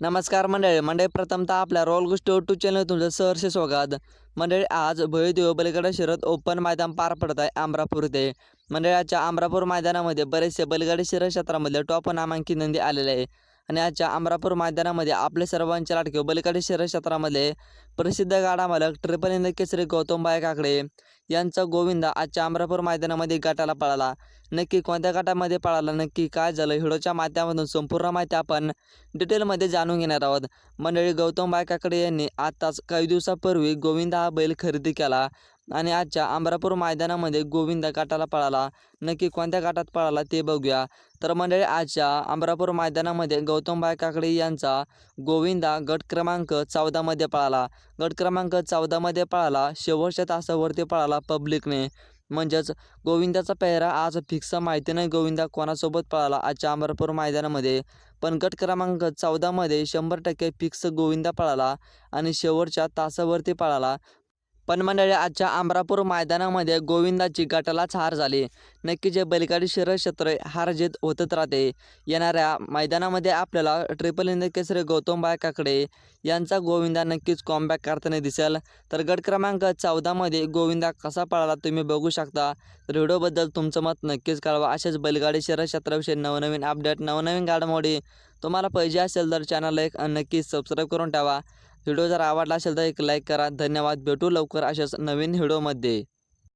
नमस्कार मंडळी मंडळी प्रथमतः आपल्या रोल गोष्टी टू चॅनल तुमचं सहर्ष स्वागत. मंडळी आज भयदेव बलगडा शर्यत ओपन मैदान पार पडत आहे आमरापूर ते मंडळाच्या आमरापूर मैदानामध्ये बरेचसे बैलगाडी शर्यत क्षेत्रामध्ये टॉप नामांकित नंदी आलेले आहे आणि आजच्या अमरापूर मैदानामध्ये आपले सर्वांचे लाटके बैलगाडी शहर क्षेत्रामध्ये प्रसिद्ध गाडा मालक ट्रिपल इंद केसरी गौतमबाई काकडे यांचा गोविंदा आजच्या अमरापूर मैदानामध्ये गटाला पळाला. नक्की कोणत्या गटामध्ये पळाला? नक्की काय झालं? हिडोच्या माध्यमातून संपूर्ण माहिती आपण डिटेलमध्ये जाणून घेणार आहोत. मंडळी गौतम बायकाकडे यांनी आताच काही दिवसापूर्वी गोविंदा हा बैल खरेदी केला. आणि आजच्या अमरापूर मैदानामध्ये गोविंदा काटाला पळाला. नक्की कोणत्या काटात पळाला ते बघूया. तर मंडळी आजच्या अमरापूर मैदानामध्ये गौतमबाई काकडे यांचा गोविंदा गट क्रमांक चौदामध्ये पळाला. गट क्रमांक चौदामध्ये पळाला. शेवटच्या तासावरती पळाला पब्लिकने. म्हणजेच गोविंदाचा पेहरा आज फिक्स माहिती नाही गोविंदा कोणासोबत पळाला आजच्या अमरापूर मैदानामध्ये. पण गट क्रमांक चौदामध्ये शंभर टक्के फिक्स गोविंदा पळाला आणि शेवटच्या तासावरती पळाला. पण मंडळी आजच्या आमरापूर मैदानामध्ये गोविंदाची गटालाच हार झाली. नक्की जे बैलगाडी शिरक्षेत्र क्षेत्र हार जीत होतच राहते. येणाऱ्या मैदानामध्ये आपल्याला ट्रिपल इंद केसरी गौतम काकडे यांचा गोविंदा नक्कीच कॉमबॅक करताना दिसेल. तर गट क्रमांक चौदामध्ये गोविंदा कसा पळाला तुम्ही बघू शकता. तर व्हिडिओबद्दल तुमचं मत नक्कीच कळवा. असेच बैलगाडी शर्यत क्षेत्राविषयी नवनवीन अपडेट नवनवीन घडामोडी तुम्हाला पाहिजे असेल तर चॅनलला एक नक्कीच सबस्क्राईब करून ठेवा. व्हिडिओ जर आवडला असेल तर एक लाईक करा. धन्यवाद. भेटू लवकर अशाच नवीन व्हिडिओमध्ये.